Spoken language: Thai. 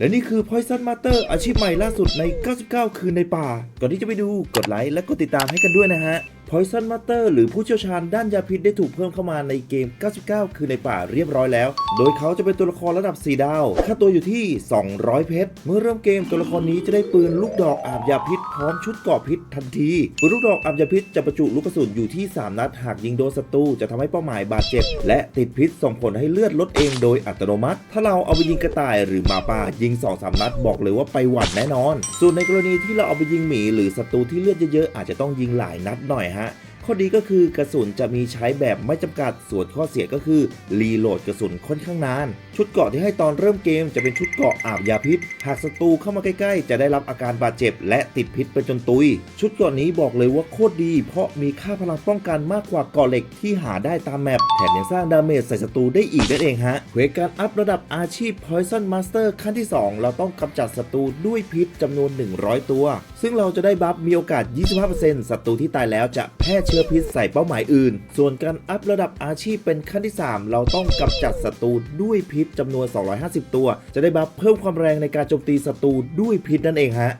และนี่คือ Poison Master อาชีพใหม่ล่าสุดใน 99 คืนในป่า ก่อนที่จะไปดูกดไลค์และกดติดตามให้กันด้วยนะฮะ Poison Master หรือผู้เชี่ยวชาญด้านยาพิษได้ถูกเพิ่มเข้ามาในเกม 99 คืนในป่าเรียบร้อยแล้ว โดยเขาจะเป็นตัวละครระดับ 4 ดาว ค่าตัวอยู่ที่ 200 เพชร เมื่อเริ่มเกมตัวละครนี้จะได้ปืนลูกดอกอาบยาพิษพร้อมชุดเกราะพิษทันทีปืนลูกดอกอาบยาพิษจะประจุลูกกระสุนอยู่ที่ 3 นัด หากยิงโดนศัตรูจะทำให้เป้าหมายบาดเจ็บ และติดพิษส่งผลให้เลือดลดเองโดยอัตโนมัติ ถ้าเราเอาไปยิงกระต่ายหรือหมาป่ายิง 2-3 นัดบอกเลยว่าไปหวัดแน่นอน ส่วนในกรณีที่เราเอาไปยิงหมีหรือศัตรูที่เลือดเยอะๆอาจจะต้องยิงหลายนัดหน่อยฮะฮะ ข้อดีก็คือกระสุนจะมีใช้แบบไม่จำกัด ส่วนข้อเสียก็คือรีโหลดกระสุนค่อนข้างนาน ชุดเกราะที่ให้ตอนเริ่มเกมจะเป็นชุดเกราะอาบยาพิษ หากศัตรูเข้ามาใกล้ๆ จะได้รับอาการบาดเจ็บ และติดพิษไปจนตุย ชุดเกราะนี้บอกเลยว่าโคตรดี เพราะมีค่าพลังป้องกันมากกว่าเกราะเหล็กที่หาได้ตามแมปแถมยังสร้างดาเมจใส่ศัตรูได้อีกนั่นเองฮะเควการอัพระดับอาชีพ Poison Master ขั้นที่ 2 เราต้องกำจัดศัตรูด้วยพิษจำนวน 100 ตัว ซึ่งเราจะได้บัฟมีโอกาส 25%ศัตรูที่ตายแล้วจะแพร่เชื้ออพิษใส่เป้าหมายอื่น ส่วนการอัพระดับอาชีพเป็นขั้นที่ 3 เราต้องกำจัดศัตรูด้วยพิษจำนวน 250 ตัว จะได้บัฟเพิ่มความแรงในการโจมตีศัตรูด้วยพิษนั่นเองฮะ